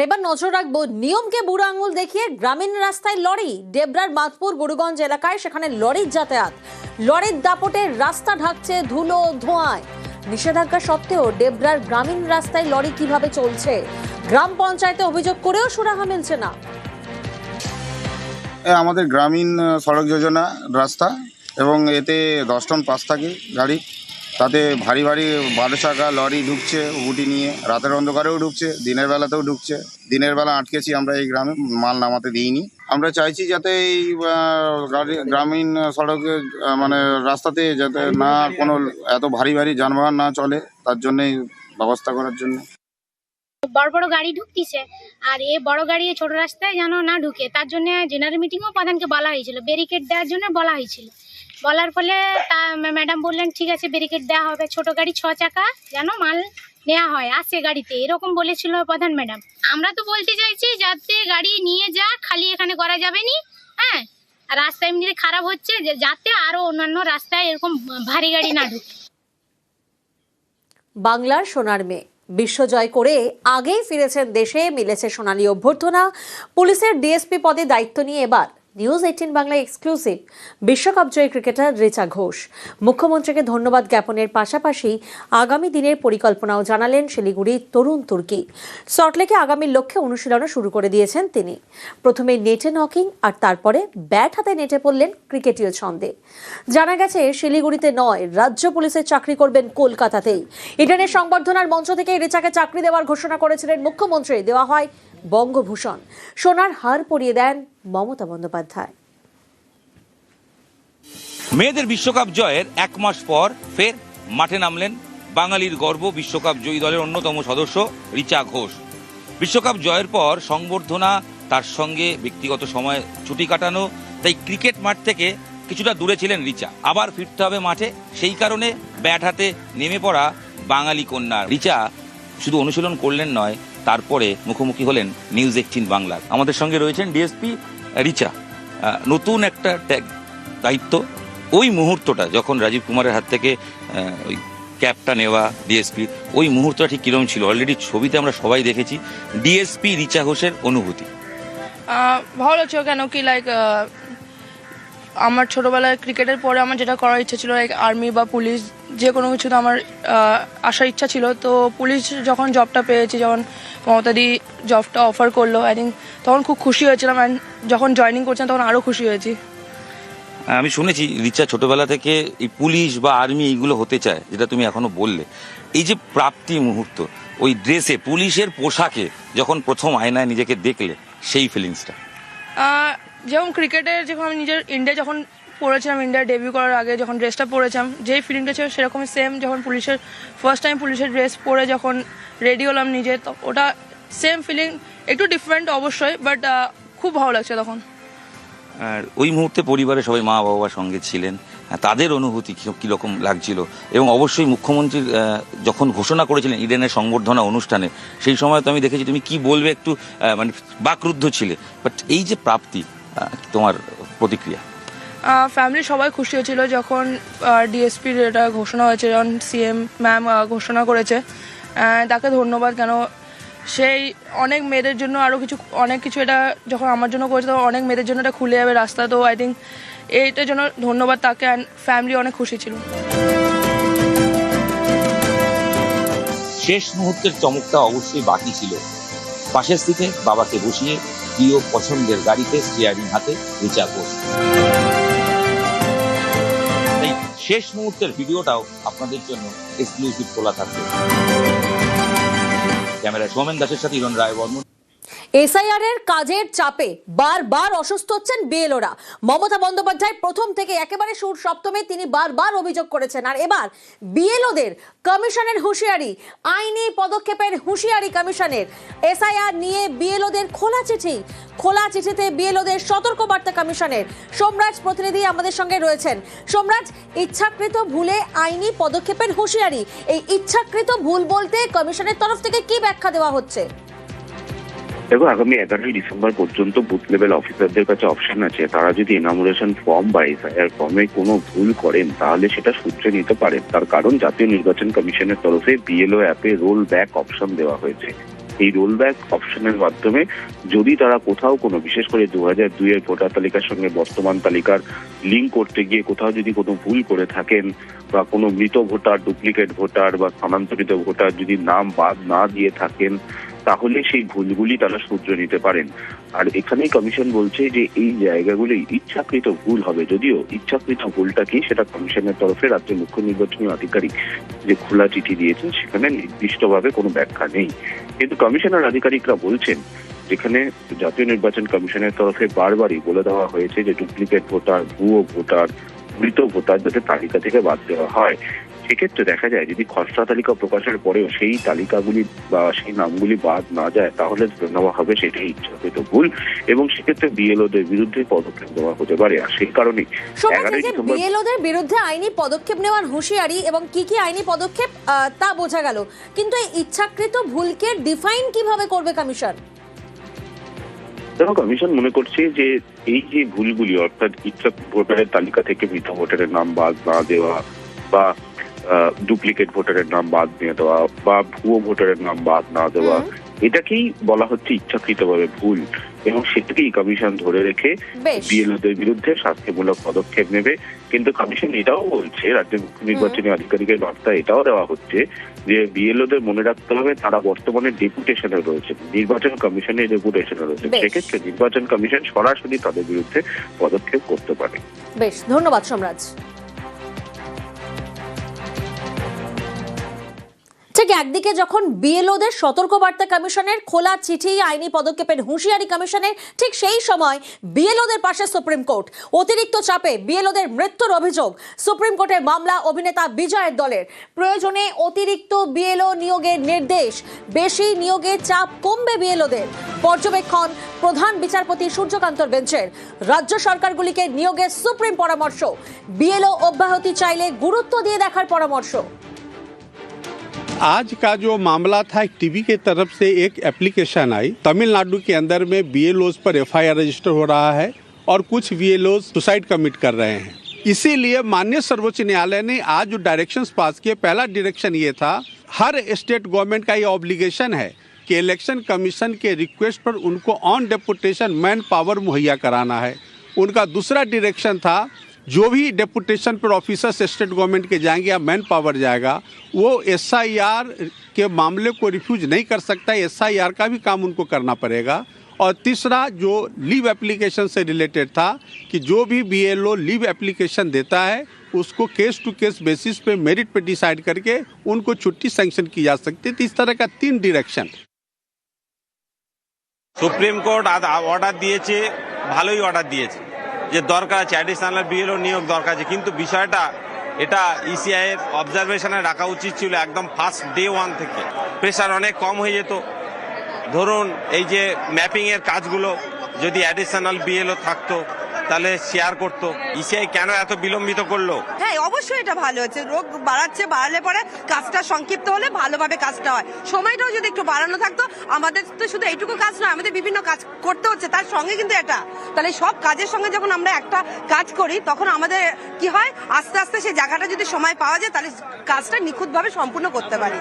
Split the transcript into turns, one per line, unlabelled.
আর এবার নজর রাখব নিয়মকে বুড়ো আঙুল দেখিয়ে গ্রামীণ রাস্তায় লরি। ডেবরার মাতপুর বুড়ুগঞ্জ এলাকায় সেখানে লরির যাতায়াত। লরির দাপটে রাস্তা ঢাকছে ধুলো ধোঁয়ায়। নিষেধাজ্ঞা সত্ত্বেও ডেবরার গ্রামীণ রাস্তায় লরি কীভাবে চলছে? গ্রাম পঞ্চায়েতে অভিযোগ করেও সুরাহা মিলছে না।
আমাদের গ্রামীণ সড়ক যোজনা রাস্তা এবং এতে দশ টন পাস থাকে গাড়ি। তাতে ভারী ভারী বারো চাকা লরি ঢুকছে উটি নিয়ে। রাতের অন্ধকারেও ঢুকছে, দিনের বেলাতেও ঢুকছে। দিনের বেলা আটকেছি আমরা এই গ্রামে, মাল নামাতে দিইনি। আমরা চাইছি যাতে এই গ্রামীণ সড়কে মানে রাস্তাতে যাতে না কোনো এত ভারী ভারী যানবাহন না চলে, তার জন্যেই ব্যবস্থা করার জন্য।
বড় বড় গাড়ি ঢুকতিছে, আর এ বড় গাড়ি ছোট রাস্তায় যেন না ঢুকে, তার জন্য জেনারেল মিটিংও প্রধানকে বলা হয়েছিল ব্যারিকেড দেওয়ার জন্য বলা হয়েছিল। বলার ফলে তা ম্যাডাম বললেন, ঠিক আছে ব্যারিকেড দেওয়া হবে, ছোট গাড়ি ছ চাকা যেন মাল নেওয়া হয়, আসে গাড়িতে। এরকম বলেছিল প্রধান ম্যাডাম আমরা তো বলতে চাইছি, যাতে গাড়ি নিয়ে যা, খালি এখানে করা যাবে নি হ্যাঁ? রাস্তা এমনিতে খারাপ হচ্ছে যাতে আরও অন্যান্য রাস্তায় এরকম ভারী গাড়ি না ঢুকে।
বাংলার সোনার মেয়ে। বিশ্বজয় করে আগেই ফিরেছেন দেশে মিলেছে সোনালী অভ্যর্থনা। পুলিশের ডিএসপি পদে দায়িত্ব নিয়ে এবার নিউজ এইটিন বাংলা এক্সক্লুসিভ বিশ্বকাপ জয়ী ক্রিকেটার রিচা ঘোষ। মুখ্যমন্ত্রীকে ধন্যবাদ জ্ঞাপনের পাশাপাশি আগামী দিনের পরিকল্পনাও জানালেন শিলিগুড়ি তরুণ তুর্কি। সল্টলেকে আগামীর লক্ষ্যে অনুশীলনও শুরু করে দিয়েছেন তিনি। প্রথমে নেটে নকিং আর তারপরে ব্যাট হাতে নেটে পড়লেন ক্রিকেটীয় ছন্দে। জানা গেছে, শিলিগুড়িতে নয়, রাজ্য পুলিশের চাকরি করবেন কলকাতাতেই। ইডেনের সংবর্ধনার মঞ্চ থেকে রিচাকে চাকরি দেওয়ার ঘোষণা করেছিলেন মুখ্যমন্ত্রী। দেওয়া হয় বঙ্গভূষণ। সোনার হার পরিয়ে দেন মমতা বন্দ্যোপাধ্যায়।
মেয়েদের বিশ্বকাপ জয়ের এক মাস পর ফের মাঠে নামলেন বাঙালির গর্ব বিশ্বকাপ জয়ী দলের অন্যতম সদস্য রিচা ঘোষ। বিশ্বকাপ জয়ের পর সংবর্ধনা, তার সঙ্গে ব্যক্তিগত সময় ছুটি কাটানো, তাই ক্রিকেট মাঠ থেকে কিছুটা দূরে ছিলেন রিচা। আবার ফিরতে হবে মাঠে, সেই কারণে ব্যাট হাতে নেমে পড়া বাঙালি কন্যা। রিচা শুধু অনুশীলন করলেন নয় তারপরে মুখোমুখি হলেন নিউজ এইটিন বাংলার আমাদের সঙ্গে রয়েছেন ডিএসপি রিচা। নতুন একটা ট্যাগ, দায়িত্ব। ওই মুহূর্তটা যখন রাজীব কুমারের হাত থেকে ওই ক্যাপটা নেওয়া ডিএসপি, ওই মুহূর্তটা ঠিক কিরম ছিল? অলরেডি ছবিতে আমরা সবাই দেখেছি ডিএসপি রিচা ঘোষের অনুভূতি।
ভালো লাগছে কেন কি লাইক আমার ছোটবেলায় ক্রিকেটের পরে আমার যেটা করার ইচ্ছা ছিল আর্মি বা পুলিশ যে কোনো কিছুতে আমার আসার ইচ্ছা ছিল। তো পুলিশ যখন জবটা পেয়েছি যখন মমতাদি জবটা অফার করল আই থিঙ্ক তখন খুব খুশি হয়েছিলাম অ্যান্ড যখন জয়েনিং করছিলাম তখন আরও খুশি হয়েছি।
আমি শুনেছি রিচা ছোটবেলা থেকে এই পুলিশ বা আর্মি এইগুলো হতে চায় যেটা তুমি এখনও বললে। এই যে প্রাপ্তি মুহূর্ত ওই ড্রেসে পুলিশের পোশাকে যখন প্রথম আয়নায় নিজেকে দেখলে সেই ফিলিংসটা
যেমন ক্রিকেটে যখন আমি নিজের ইন্ডিয়া যখন পড়েছিলাম, ইন্ডিয়া ডেবিউ করার আগে যখন ড্রেসটা পরেছিলাম যেই ফিলিংটা ছিল সেরকমই সেম যখন পুলিশের ফার্স্ট টাইম পুলিশের ড্রেস পরে যখন রেডি হলাম নিজে, তো ওটা সেম ফিলিং একটু ডিফারেন্ট অবশ্যই বাট খুব ভালো লাগছে তখন।
আর ওই মুহূর্তে পরিবারে সবাই মা বাবার সঙ্গে ছিলেন তাদের অনুভূতি কীরকম লাগছিল? এবং অবশ্যই মুখ্যমন্ত্রীর যখন ঘোষণা করেছিলেন ইডেনের সংবর্ধনা অনুষ্ঠানে, সেই সময় তো আমি দেখেছি তুমি কি বলবে একটু মানে বাকরুদ্ধ ছিলে। বাট এই যে প্রাপ্তি তোমার প্রতিক্রিয়া?
ফ্যামিলি সবাই খুশি হয়েছিল যখন ডিএসপির এটা ঘোষণা হয়েছে যখন সিএম ম্যাম ঘোষণা করেছে। তাকে ধন্যবাদ কেন? সেই অনেক মেয়েদের জন্য আরও কিছু অনেক কিছু এটা যখন আমার জন্য করেছে তখন অনেক মেয়েদের জন্য এটা খুলে যাবে রাস্তা। তো আই থিঙ্ক এইটার জন্য ধন্যবাদ তাকে অ্যান্ড ফ্যামিলি অনেক খুশি ছিল।
শেষ মুহূর্তের চমকটা অবশ্যই বাকি ছিল। পাশের সিটে বাবাকে বসিয়ে প্রিয় পছন্দের গাড়িতে স্টিয়ারিং হাতে রিচা ঘোষ এই শেষ মুহূর্তের ভিডিওটাও আপনাদের জন্য এক্সক্লুসিভ খোলা থাকবে। ক্যামেরায় সোমেন দাসের সাথে ইরন রায় বর্মন
এসআইআর এর কাজের চাপে বারবার অসুস্থ হচ্ছেন বিএলওরা। মমতা বন্দ্যোপাধ্যায় প্রথম থেকে একেবারে সুর সপ্তমে তিনি বারবার অভিযোগ করেছেন। আর এবার বিএলওদের কমিশনের হুঁশিয়ারি, আইনি পদক্ষেপের হুঁশিয়ারি কমিশনের এসআইআর নিয়ে বিএলওদের খোলা চিঠি। খোলা চিঠিতে বিএলওদের সতর্কবার্তা কমিশনের সোমরাজ প্রতিনিধি আমাদের সঙ্গে রয়েছেন। সোমরাজ, ইচ্ছাকৃত ভুলে আইনি পদক্ষেপের হুঁশিয়ারি, এই ইচ্ছাকৃত ভুল বলতে কমিশনের তরফ থেকে কি ব্যাখ্যা দেওয়া হচ্ছে?
দেখো, আগামী এগারোই ডিসেম্বর পর্যন্ত বুথ লেভেল অফিসারদের কাছে অপশন আছে। তারা যদি এনামোরেশন ফর্ম বা এসআইআর ফর্মে কোনো ভুল করেন, তাহলে সেটা সূত্রে নিতে পারেন। তার কারণ জাতীয় নির্বাচন কমিশনের তরফে বিএলও অ্যাপে রোল ব্যাক অপশন দেওয়া হয়েছে। এই রোল ব্যাক অপশনের মাধ্যমে যদি তারা কোথাও কোনো, বিশেষ করে দু হাজার দুইয়ের ভোটার তালিকার সঙ্গে বর্তমান তালিকার লিঙ্ক করতে গিয়ে কোথাও যদি কোনো ভুল করে থাকেন, বা কোনো মৃত ভোটার ডুপ্লিকেট ভোটার, বা স্থানান্তরিত ভোটার যদি নাম বাদ না দিয়ে থাকেন তাহলে সেই ভুলগুলি তারা শুধরে নিতে পারেন। আর এখানেই কমিশন বলছে যে এই জায়গাগুলি ইচ্ছাকৃত ভুল হবে। যদিও ইচ্ছাকৃত ভুলটা কি সেটা কমিশনের তরফে রাজ্যের মুখ্য নির্বাচনী আধিকারিক যে খোলা চিঠি দিয়েছেন, সেখানে নির্দিষ্টভাবে কোনো ব্যাখ্যা নেই। কিন্তু কমিশনের আধিকারিকরা বলছেন, যেখানে জাতীয় নির্বাচন কমিশনের তরফে বারবারই বলে দেওয়া হয়েছে যে ডুপ্লিকেট ভোটার, ভুয়ো ভোটার, মৃত ভোটার যাতে তালিকা থেকে বাদ দেওয়া হয়। সেক্ষেত্রে দেখা যায় যদি খসড়া তালিকা প্রকাশের পরেও সেই তালিকাগুলি বা সেই নামগুলি বাদ না যায় তাহলে নেওয়া হবে সেটাই ইচ্ছাকৃত ভুল এবং সেক্ষেত্রে বিএলওদের বিরুদ্ধে পদক্ষেপ নেওয়া হতে পারে। আর সেই কারণে
বিএলওদের বিরুদ্ধে আইনি পদক্ষেপ নেওয়ার হুঁশিয়ারি এবং কি কি আইনি পদক্ষেপ তা বোঝা গেল। কিন্তু এই ইচ্ছাকৃত ভুলকে ডিফাইন কীভাবে করবে কমিশন?
দেখো কমিশন মনে করছে যে এই যে ভুলগুলি অর্থাৎ ইচ্ছা ভোটারের তালিকা থেকে মৃত ভোটারের নাম বাদ না দেওয়া বা ডুপ্লিকেট ভোটারের নাম বাদ দিয়ে দেওয়া বা ভুয়ো ভোটারের নাম বাদ না দেওয়া এটাকেই বলা হচ্ছে ইচ্ছাকৃতভাবে ভুল এবং সেটাকেই কমিশন ধরে রেখে বিএলওদের বিরুদ্ধে শাস্তিমূলক পদক্ষেপ নেবে। কিন্তু কমিশন এটাও বলছে রাজ্যের মুখ্য নির্বাচনী আধিকারিকের বার্তা এটাও দেওয়া হচ্ছে যে বিএলওদের মনে রাখতে হবে তারা বর্তমানে ডেপুটেশনে রয়েছে নির্বাচন কমিশনের ডেপুটেশনে রয়েছে। সেক্ষেত্রে নির্বাচন কমিশন সরাসরি তাদের বিরুদ্ধে পদক্ষেপ করতে পারে।
বেশ ধন্যবাদ সম্রাজ। ঠিক একদিকে যখন বিএলওদের সতর্কবার্তা কমিশনের খোলা চিঠি, আইনি পদক্ষেপের হুঁশিয়ারি কমিশনের ঠিক সেই সময় বিএলওদের পাশে সুপ্রিম কোর্ট। অতিরিক্ত চাপে বিএলওদের মৃত্যুর অভিযোগ, সুপ্রিম কোর্টের মামলা অভিনেতা বিজয়ের দলের। প্রয়োজনে অতিরিক্ত বিএলও নিয়োগের নির্দেশ, বেশি নিয়োগের চাপ কমবে বিএলওদের। পর্যবেক্ষণ, প্রধান বিচারপতি সূর্যকান্তর বেঞ্চের। রাজ্য সরকারগুলিকে নিয়োগের সুপ্রিম পরামর্শ। বিএলও অব্যাহতি চাইলে গুরুত্ব দিয়ে দেখার পরামর্শ।
आज का जो मामला था, एक टीवी के तरफ़ से एक एप्लीकेशन आई। तमिलनाडु के अंदर में बीएलओस पर एफआईआर रजिस्टर हो रहा है और कुछ बीएलओस सुसाइड कमिट कर रहे हैं। इसीलिए माननीय सर्वोच्च न्यायालय ने आज जो डायरेक्शंस पास किए। पहला डायरेक्शन ये था, हर स्टेट गवर्नमेंट का ये ऑब्लिगेशन है कि इलेक्शन कमीशन के रिक्वेस्ट पर उनको ऑन डेपुटेशन मैन पावर मुहैया कराना है। उनका दूसरा डायरेक्शन था जो भी डेपुटेशन पर ऑफिसर्स स्टेट गवर्नमेंट के जाएंगे या मैन पावर जाएगा वो एसआईआर के मामले को रिफ्यूज नहीं कर सकता एसआईआर का भी काम उनको करना पड़ेगा और तीसरा जो लीव एप्लीकेशन से रिलेटेड था कि जो भी बीएलओ लीव एप्लीकेशन देता है उसको केस टू केस बेसिस पे मेरिट पे डिसाइड करके उनको छुट्टी सैंक्शन की जा सकती है तो इस तरह का तीन डिरेक्शन
সুপ্রিম কোর্ট অর্ডার দিয়েছে ভালোই অর্ডার দিয়েছে যে দরকার আছে অ্যাডিশনাল বিএলও নিয়োগ দরকার আছে। কিন্তু বিষয়টা, এটা ইসিআই এর অবজারভেশনে রাখা উচিত ছিল একদম ফার্স্ট ডে ওয়ান থেকে। প্রেশার অনেক কম হয়ে যেত। ধরুন, এই যে ম্যাপিংয়ের কাজগুলো, যদি অ্যাডিশনাল বিএলও থাকতো তাহলে শেয়ার করতো। ইসিআই কেন এত বিলম্বিত করল?
হ্যাঁ অবশ্যই এটা ভালো হচ্ছে রোগ বাড়াচ্ছে, বাড়ালে পরে কাজটা সংক্ষিপ্ত হলে ভালোভাবে কাজটা হয়। সময়টাও যদি একটু বাড়ানো থাকতো, আমাদের তো শুধু এইটুকু কাজ নয়, আমাদের বিভিন্ন কাজ করতে হচ্ছে, তার সঙ্গে কিন্তু এটা। তাহলে সব কাজের সঙ্গে যখন আমরা একটা কাজ করি, তখন আমাদের কি হয়? আস্তে আস্তে সেই জায়গাটা যদি সময় পাওয়া যায়, তাহলে কাজটা নিখুঁতভাবে সম্পূর্ণ করতে পারি।